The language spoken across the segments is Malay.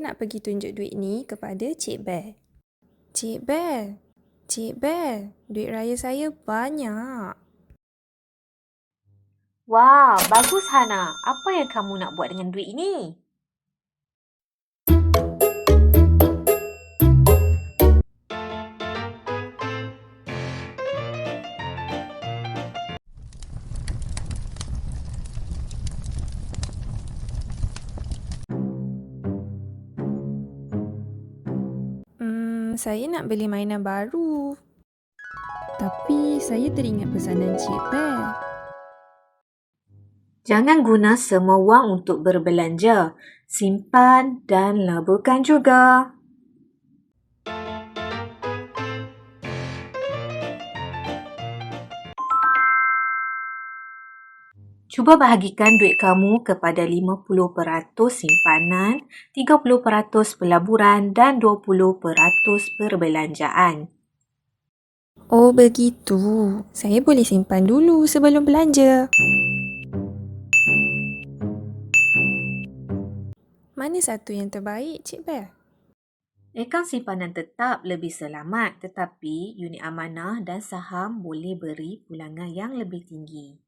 nak pergi tunjuk duit ni kepada Cik Bear. Cik Bear, Cik Bear, duit raya saya banyak. Wah, bagus Hana. Apa yang kamu nak buat dengan duit ini? Saya nak beli mainan baru. Tapi saya teringat pesanan Cik Bear. Jangan guna semua wang untuk berbelanja. Simpan dan laburkan juga. Cuba bahagikan duit kamu kepada 50% simpanan, 30% pelaburan dan 20% perbelanjaan. Oh begitu. Saya boleh simpan dulu sebelum belanja. Mana satu yang terbaik, Cik Bear? Akaun simpanan tetap lebih selamat tetapi unit amanah dan saham boleh beri pulangan yang lebih tinggi.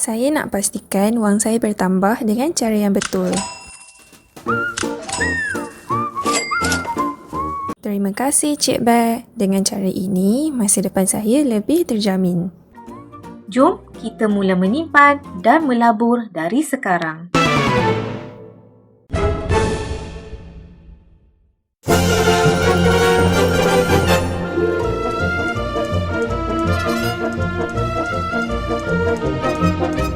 Saya nak pastikan wang saya bertambah dengan cara yang betul. Terima kasih Cik Bear. Dengan cara ini, masa depan saya lebih terjamin. Jom kita mula menyimpan dan melabur dari sekarang. Thank you.